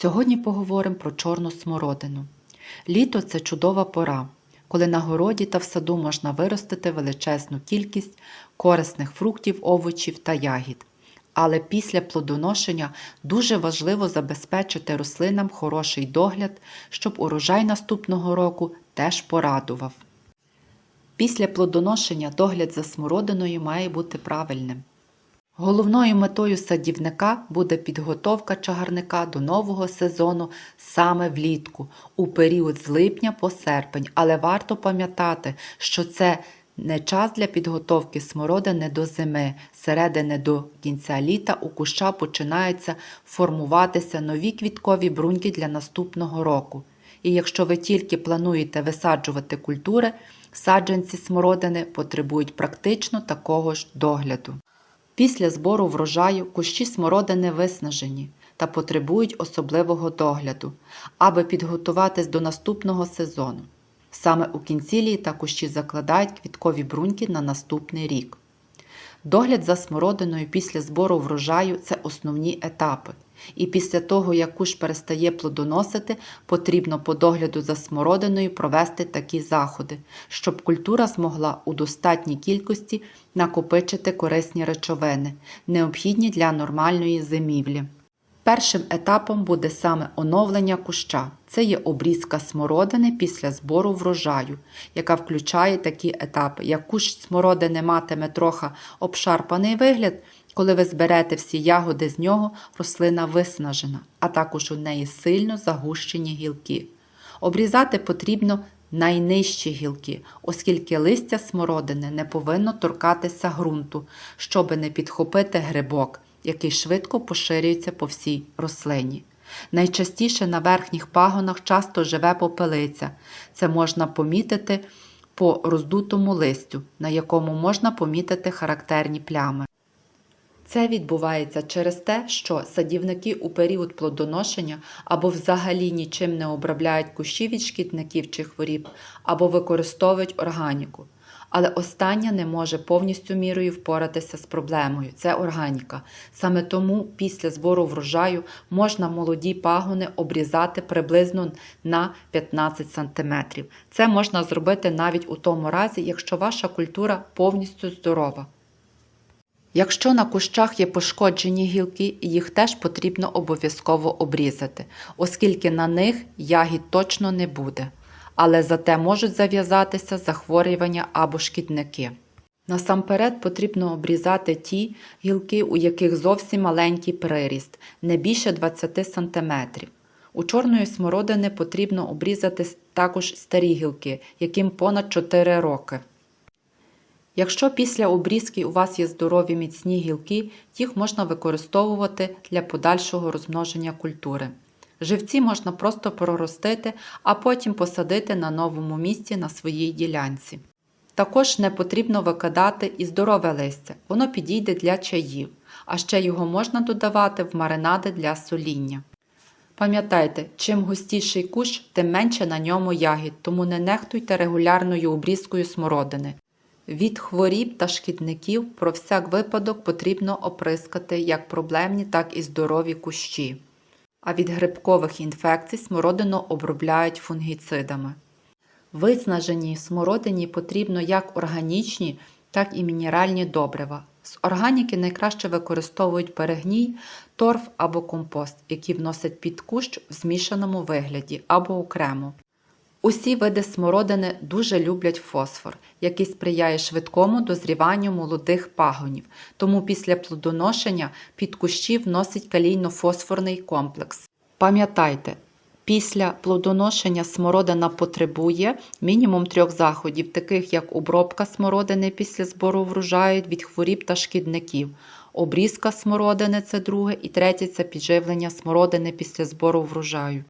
Сьогодні поговоримо про чорну смородину. Літо це чудова пора, коли на городі та в саду можна виростити величезну кількість корисних фруктів, овочів та ягід. Але після плодоношення дуже важливо забезпечити рослинам хороший догляд, щоб урожай наступного року теж порадував. Після плодоношення догляд за смородиною має бути правильним. Головною метою садівника буде підготовка чагарника до нового сезону саме влітку, у період з липня по серпень, але варто пам'ятати, що це не час для підготовки смородини до зими, середини до кінця літа у куща починаються формуватися нові квіткові бруньки для наступного року. І якщо ви тільки плануєте висаджувати культури, саджанці смородини потребують практично такого ж догляду. Після збору врожаю кущі смородини виснажені та потребують особливого догляду, аби підготуватись до наступного сезону. Саме у кінці літа кущі закладають квіткові бруньки на наступний рік. Догляд за смородиною після збору врожаю це основні етапи. І після того, як кущ перестає плодоносити, потрібно по догляду за смородиною провести такі заходи, щоб культура змогла у достатній кількості накопичити корисні речовини, необхідні для нормальної зимівлі. Першим етапом буде саме оновлення куща. Це є обрізка смородини після збору врожаю, яка включає такі етапи. Як кущ смородини матиме трохи обшарпаний вигляд, коли ви зберете всі ягоди з нього, рослина виснажена, а також у неї сильно загущені гілки. Обрізати потрібно найнижчі гілки, оскільки листя смородини не повинно торкатися ґрунту, щоби не підхопити грибок, який швидко поширюється по всій рослині. Найчастіше на верхніх пагонах часто живе попелиця. Це можна помітити по роздутому листю, на якому можна помітити характерні плями. Це відбувається через те, що садівники у період плодоношення або взагалі нічим не обробляють кущі від шкідників чи хворіб, або використовують органіку. Але остання не може повністю мірою впоратися з проблемою це органіка. Саме тому після збору врожаю можна молоді пагони обрізати приблизно на 15 см. Це можна зробити навіть у тому разі, якщо ваша культура повністю здорова. Якщо на кущах є пошкоджені гілки, їх теж потрібно обов'язково обрізати, оскільки на них ягід точно не буде, але зате можуть зав'язатися захворювання або шкідники. Насамперед потрібно обрізати ті гілки, у яких зовсім маленький приріст, не більше 20 см. У чорної смородини потрібно обрізати також старі гілки, яким понад 4 роки. Якщо після обрізки у вас є здорові міцні гілки, їх можна використовувати для подальшого розмноження культури. Живці можна просто проростити, а потім посадити на новому місці на своїй ділянці. Також не потрібно викидати і здорове листя, воно підійде для чаїв, а ще його можна додавати в маринади для соління. Пам'ятайте, чим густіший кущ, тим менше на ньому ягід, тому не нехтуйте регулярною обрізкою смородини. Від хворіб та шкідників про всяк випадок потрібно оприскати як проблемні, так і здорові кущі. А від грибкових інфекцій смородину обробляють фунгіцидами. Виснаженій смородині потрібно як органічні, так і мінеральні добрива. З органіки найкраще використовують перегній, торф або компост, які вносять під кущ в змішаному вигляді або окремо. Усі види смородини дуже люблять фосфор, який сприяє швидкому дозріванню молодих пагонів, тому після плодоношення під кущі вносить калійно-фосфорний комплекс. Пам'ятайте, після плодоношення смородина потребує мінімум трьох заходів, таких як обробка смородини після збору врожаю від хворіб та шкідників, обрізка смородини це друге, і третє це підживлення смородини після збору врожаю.